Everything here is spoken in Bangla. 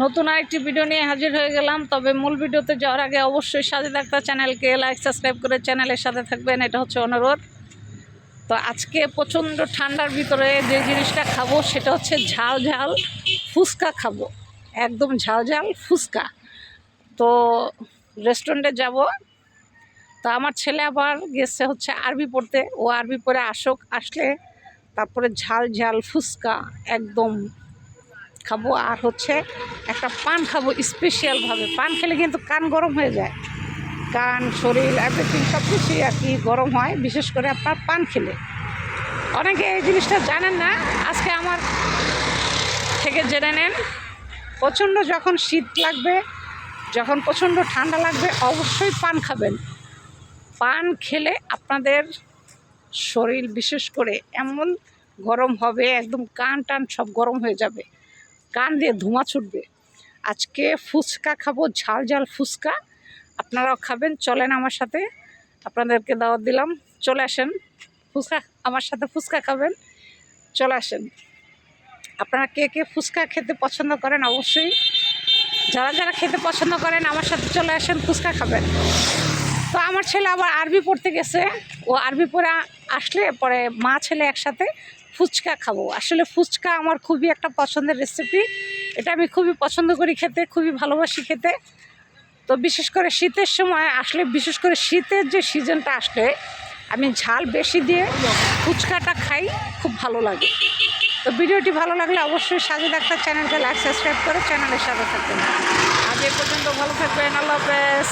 নতুন আরেকটি ভিডিও নিয়ে হাজির হয়ে গেলাম। তবে মূল ভিডিওতে যাওয়ার আগে অবশ্যই সাজিদ আক্তার চ্যানেলকে লাইক সাবস্ক্রাইব করে চ্যানেলের সাথে থাকবেন। এটা হচ্ছে অনুরোধ। তো আজকে প্রচণ্ড ঠান্ডার ভিতরে যে জিনিসটা খাব সেটা হচ্ছে ঝাল ঝাল ফুচকা খাব। একদম ঝাল ঝাল ফুচকা। তো রেস্টুরেন্টে যাব। তো আমার ছেলে আবার গেছে হচ্ছে আরবি পড়তে। ও আরবি পড়ে আসুক, আসলে তারপরে ঝাল ঝাল ফুচকা একদম খাব আর হচ্ছে একটা পান খাব স্পেশালভাবে পান খেলে কিন্তু কান গরম হয়ে যায়। কান, শরীর এভরিথিং সব কিছুই আর কি গরম হয়, বিশেষ করে আপনার পান খেলে। অনেকে এই জিনিসটা জানেন না, আজকে আমার থেকে জেনে নেন। প্রচণ্ড যখন শীত লাগবে, যখন প্রচণ্ড ঠান্ডা লাগবে, অবশ্যই পান খাবেন। পান খেলে আপনাদের শরীর বিশেষ করে এমন গরম হবে, একদম কান টান সব গরম হয়ে যাবে। কান দিয়ে ধোঁয়া ছুটবে। আজকে ফুচকা খাব, ঝাল ঝাল ফুচকা। আপনারাও খাবেন, চলেন আমার সাথে। আপনাদেরকে দাওয়াত দিলাম, চলে আসেন। ফুচকা, আমার সাথে ফুচকা খাবেন, চলে আসেন। আপনারা কে কে ফুচকা খেতে পছন্দ করেন অবশ্যই, যারা যারা খেতে পছন্দ করেন আমার সাথে চলে আসেন, ফুচকা খাবেন। তো আমার ছেলে আবার আরবি পড়তে গেছে। ও আরবি পড়ে, আসলে পরে মা, ছেলে একসাথে ফুচকা খাব। আসলে ফুচকা আমার খুবই একটা পছন্দের রেসিপি এটা আমি খুবই পছন্দ করি খেতে, খুবই ভালোবাসি খেতে। তো বিশেষ করে শীতের সময় আসলে, বিশেষ করে শীতের যে সিজনটা আসলে, আমি ঝাল বেশি দিয়ে ফুচকাটা খাই, খুব ভালো লাগে। তো ভিডিওটি ভালো লাগলে অবশ্যই সাজিদ আক্তার চ্যানেলকে লাইক সাবস্ক্রাইব করে চ্যানেলের সাথে থাকবেন। আজ এ পর্যন্ত ভালো থাকবেন, আল্লাহ হাফেজ।